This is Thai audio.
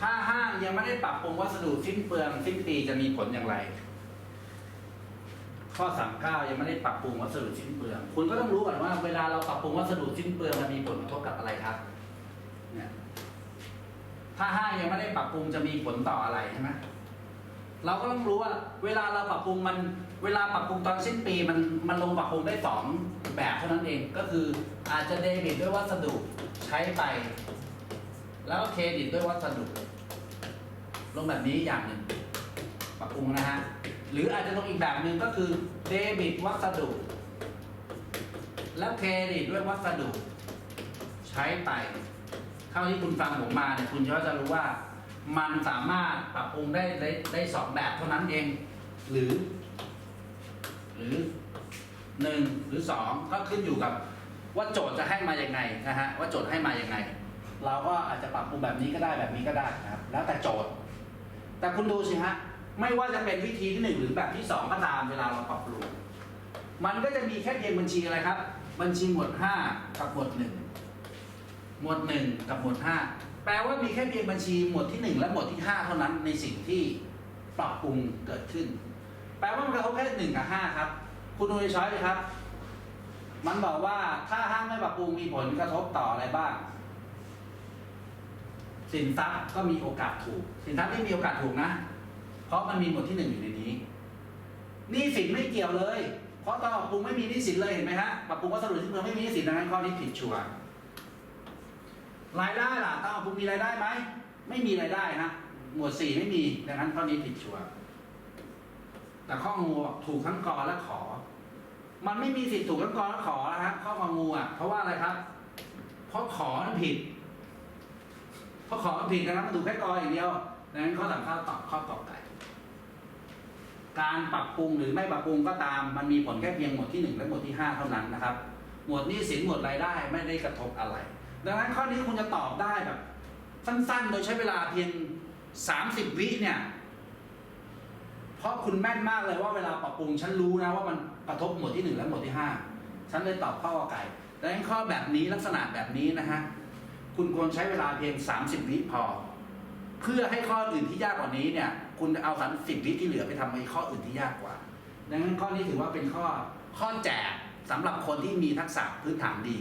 ถ้าห้างยังไม่ได้ปรับปรุงวัสดุสิ้นเปลืองสิ้นปีจะมีผลอย่างไร ข้อสามเก้ายังไม่ได้ปรับปรุงวัสดุสิ้นเปลือง คุณก็ต้องรู้ก่อนว่าเวลาเราปรับปรุงวัสดุสิ้นเปลืองมันมีผลกระทบกับอะไรครับ เนี่ย ถ้าห้างยังไม่ได้ปรับปรุงจะมีผลต่ออะไรใช่ไหมเราก็ต้องรู้ว่า เวลาเราปรับปรุงมัน เวลาปรับปรุงตอนสิ้นปีมันมันลงปรับปรุงได้สองแบบเท่านั้นเองก็คืออาจจะเดบิตด้วยวัสดุใช้ไป แล้วก็เครดิตด้วยวัสดุลงแบบนี้อย่างหนึ่งปรับปรุงนะฮะ หรืออาจจะลงอีกแบบหนึ่งก็คือเดบิตวัสดุ แล้วเครดิตด้วยวัสดุ ใช้ไปเท่าที่คุณฟังผมมาเนี่ยคุณก็จะรู้ว่า มันสามารถปรับปรุงได้ได้ได้สองแบบเท่านั้นเอง หรือ หรือหนึ่งหรือสองก็ขึ้นอยู่กับว่าโจทย์จะให้มาอยังไงนะฮะว่าโจทย์ให้มาอยังไง เราก็อาจจะปรับปรุงแบบนี้ก็ได้แบบนี้ก็ได้นะครับ แล้วแต่โจทย์ แต่คุณดูสิฮะไม่ว่าจะเป็นวิธีที่หนึ่งหรือแบบที่สองก็ตามเวลาเราปรับปรุงมันก็จะมีแค่เพียงบัญชีอะไรครับ บัญชีหมวดห้ากับหมวดหนึ่งหมวดหนึ่งกับหมวดห้าแปลว่ามีแค่เพียงบัญชีหมวดที่หนึ่งและหมวดที่ห้าเท่านั้นในสิ่งที่ปรับปรุงเกิดขึ้น แปลว่ามันกระทบแค่หนึ่งกับห้าครับ คุณดูในช้อยเลยครับ มันบอกว่าถ้าห้างไม่ปรับปรุงมีผลกระทบต่ออะไรบ้าง สินทรัพย์ก็มีโอกาสถูก สินทรัพย์ที่มีโอกาสถูกนะ เพราะมันมีหมวดที่หนึ่งอยู่ในนี้หนี้สินไม่เกี่ยวเลย เพราะตอนปรับปรุงไม่มีหนี้สินเลยเห็นไหมฮะปรับปรุงวัสดุที่เมืองไม่มีหนี้สินดังนั้นข้อนี้ผิดชัวร์รายได้ล่ะตอนปรับปรุงมีรายได้ไหมไม่มีรายได้ฮะหมวดสี่ไม่มีดังนั้นข้อนี้ผิดชัวร์แต่ข้องูถูกทั้งกอและขอ มันไม่มีสิทธิ์ถูกทั้งกอและขอนะฮะข้ององูอะเพราะว่าอะไรครับ เพราะขอมันผิด เพราะขอผิดนะครับมันถูกแค่กออย่างเดียวดังนั้นข้อสามข้อตอบข้อกอไก่การปรับปรุงหรือไม่ปรับปรุงก็ตาม มันมีผลแค่เพียงหมวดที่หนึ่งและหมวดที่ห้าเท่านั้นนะครับ หมวดนี้สินหมวดรายได้ไม่ได้กระทบอะไร ดังนั้นข้อนี้คุณจะตอบได้แบบ สั้นๆ โดยใช้เวลาเพียงสามสิบวิเนี่ย เพราะคุณแม่นมากเลยว่าเวลาปรับปรุงฉันรู้นะว่ามันกระทบหมวดที่หนึ่งและหมวดที่ห้าฉันเลยตอบข้อไก่ดังนั้นข้อแบบนี้ลักษณะแบบนี้นะฮะ คุณควรใช้เวลาเพียง 30 วิพอ เพื่อให้ข้ออื่นที่ยากกว่านี้เนี่ย คุณเอา30วิที่เหลือไปทำในข้ออื่นที่ยากกว่า ดังนั้นข้อนี้ถือว่าเป็นข้อข้อแจกสำหรับคนที่มีทักษะพื้นฐานดี